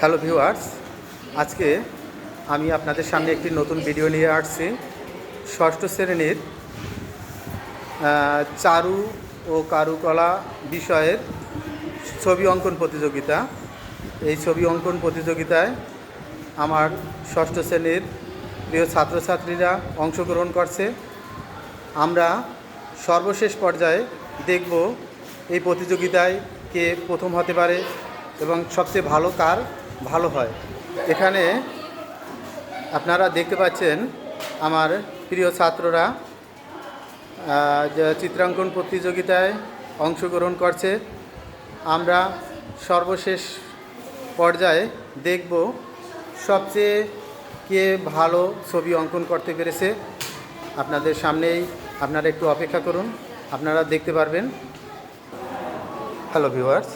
Hello viewers, আজকে আমি আপনাদের সামনে একটি নতুন ভিডিও নিয়ে আসছি। ষষ্ঠ শ্রেণির চারু ও কারুকলা বিষয়ের ছবি অঙ্কন প্রতিযোগিতা। এই ছবি অঙ্কন প্রতিযোগিতায় আমার ষষ্ঠ শ্রেণির প্রিয় ছাত্রছাত্রীরা অংশগ্রহণ করছে। আমরা সর্বশেষ পর্যায়ে দেখব এই প্রতিযোগিতায় কে প্রথম হতে পারে এবং সবচেয়ে ভালো কার ভালো হয়। এখানে আপনারা দেখতে পাচ্ছেন আমার প্রিয় ছাত্ররা চিত্রাঙ্কন প্রতিযোগিতায় অংশগ্রহণ করছে। আমরা সর্বশেষ পর্যায়ে দেখব সবচেয়ে কে ভালো ছবি অঙ্কন করতে পেরেছে। আপনাদের সামনেই আপনারা একটু অপেক্ষা করুন, আপনারা দেখতে পারবেন। হ্যালো ভিউয়ার্স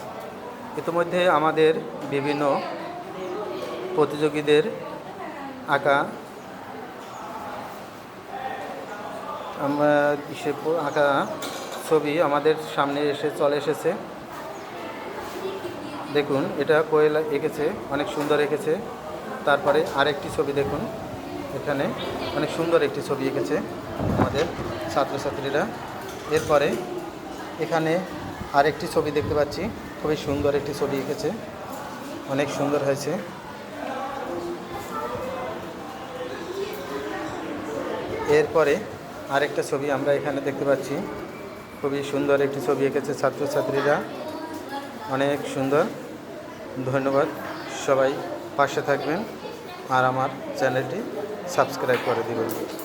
ইতিমধ্যে আমাদের বিভিন্ন প্রতিযোগীদের আঁকা। আমরা আঁকা ছবি আমাদের সামনে এসে চলে এসেছে। দেখুন, এটা কোয়েল এঁকেছে, অনেক সুন্দর এঁকেছে। তারপরে আরেকটি ছবি দেখুন, এখানে অনেক সুন্দর একটি ছবি এঁকেছে আমাদের ছাত্রছাত্রীরা। এরপরে এখানে আরেকটি ছবি দেখতে পাচ্ছি, খুবই সুন্দর একটি ছবি এঁকেছে, অনেক সুন্দর হয়েছে। এরপরে আরেকটা ছবি আমরা এখানে দেখতে পাচ্ছি। খুবই সুন্দর একটি ছবি এঁকেছে ছাত্রছাত্রীরা। অনেক সুন্দর। ধন্যবাদ। সবাই পাশে থাকবেন। আর আমার চ্যানেলটি সাবস্ক্রাইব করে দেবেন।